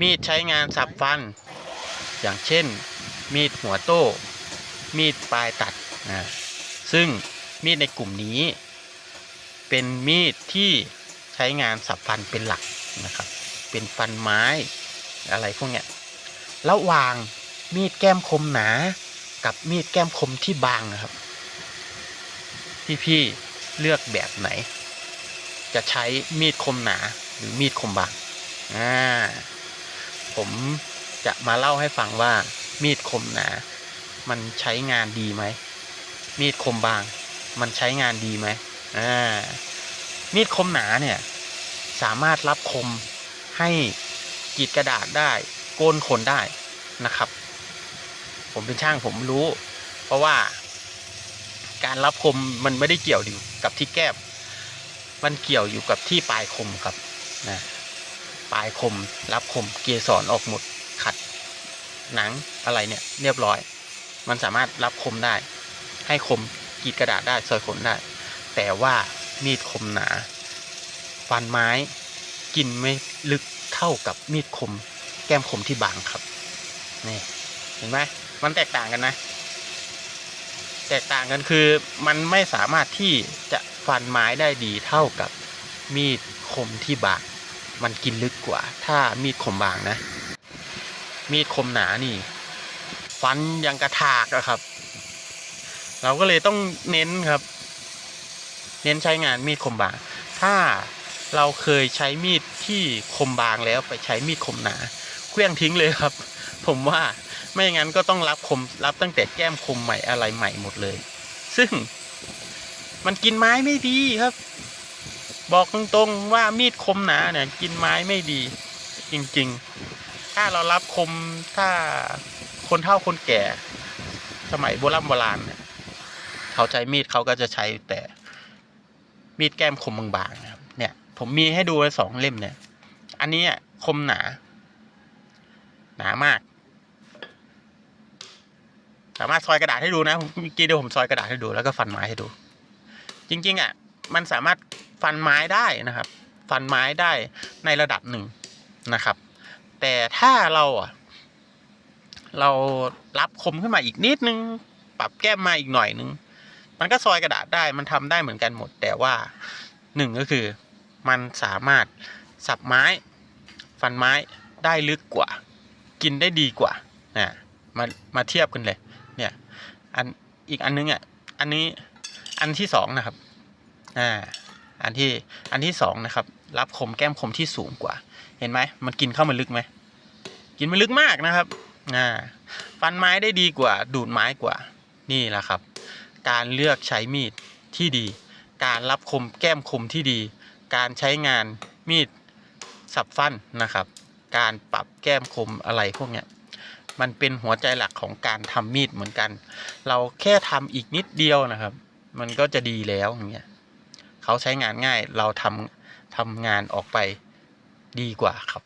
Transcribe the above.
มีดใช้งานสับฟัน อย่างเช่น มีดหัวโต้ มีดปลายตัดนะซึ่งมีดในกลุ่มนี้ เป็นมีดที่ใช้งานสับฟันเป็นหลักนะครับ เป็นฟันไม้อะไรพวกเนี้ยระหว่างมีดแก้มคมหนา กับมีดแก้มคมที่บางนะครับ พี่พี่ๆเลือกแบบไหน จะใช้มีดคมหนาหรือมีดคมบางอ่า ผมจะมาเล่าให้ฟังว่ามีดคมหนา มันใช้งานดีไหม มีดคมบาง มันใช้งานดีไหมอ่ามีดคมหนาเนี่ย สามารถรับคมให้กีดกระดาษได้ โกนขนได้นะครับ ผมเป็นช่างผมรู้ เพราะว่า การรับคมมันไม่ได้เกี่ยวอยู่กับที่แก้มมันเกี่ยวอยู่กับที่ปลายคมครับนะ ปลายคม รับคมเกสรออกหมดขัดหนังอะไรเนี่ยเรียบร้อย มันสามารถรับคมได้ ให้คมกีดกระดาษได้ซอยขนได้ แต่ว่ามีดคมหนาฟันไม้กินไม่ลึกเท่ากับมีดคม แก้มคมที่บางครับนี่เห็นไหมมันแตกต่างกันนะ แตกต่างกันคือมันไม่สามารถที่จะฟันไม้ได้ดีเท่ากับมีดคมที่บาง มันกินลึกกว่า ถ้ามีดคมบางนะ มีดคมหนานี่ ฟันยังกระถากอะครับ เราก็เลยต้องเน้นครับ เน้นใช้งานมีดคมบาง ถ้าเราเคยใช้มีดที่คมบางแล้วไปใช้มีดคมหนาเคลื่องทิ้งเลยครับ ผมว่าไม่งั้นก็ต้องรับคมรับตั้งแต่แก้มคมใหม่อะไรใหม่หมดเลย ซึ่งมันกินไม้ไม่ดีครับ บอกตรงๆว่ามีดคมหนาเนี่ยกินไม้ไม่ดีจริงๆ ถ้าเรารับคมถ้าคนเฒ่าคนแก่ สมัยโบราณโบราณเนี่ยเขาใช้มีดเขาก็จะใช้แต่มีดแก้มคมบางๆนะครับ เนี่ย ผมมีให้ดูสองเล่มเนี่ย อันนี้คมหนา หนามาก สามารถซอยกระดาษให้ดูนะเมื่อกี้เดี๋ยวผมซอยกระดาษให้ดูแล้วก็ฟันไม้ให้ดู จริง ๆ อะ มันสามารถฟันไม้ได้นะครับ ฟันไม้ได้ในระดับหนึ่งนะครับ แต่ถ้าเราอะเรารับคมขึ้นมาอีกนิดนึง ปรับแก้มมาอีกหน่อยนึง มันก็ซอยกระดาษได้มันทำได้เหมือนกันหมด แต่ว่าหนึ่งก็คือมันสามารถสับไม้ ฟันไม้ได้ลึกกว่า กินได้ดีกว่านะมามาเทียบกันเลย เนี่ย อันอีกอันนึงอะอันนี้อันที่สองนะครับ อ่าอันที่อันที่สองนะครับ รับคมแก้มคมที่สูงกว่า เห็นไหมมันกินเข้ามาลึกไหมกินมาลึกมากนะครับอ่าฟันไม้ได้ดีกว่า ดูดไม้กว่านี่แหละครับ การเลือกใช้มีดที่ดี การรับคมแก้มคมที่ดี การใช้งานมีดสับฟันนะครับ การปรับแก้มคมอะไรพวกเนี้ยมันเป็นหัวใจหลักของการทำมีดเหมือนกัน เราแค่ทำอีกนิดเดียวนะครับ มันก็จะดีแล้วอย่างเงี้ย เขาใช้งานง่าย เราทำทำงานออกไปดีกว่าครับ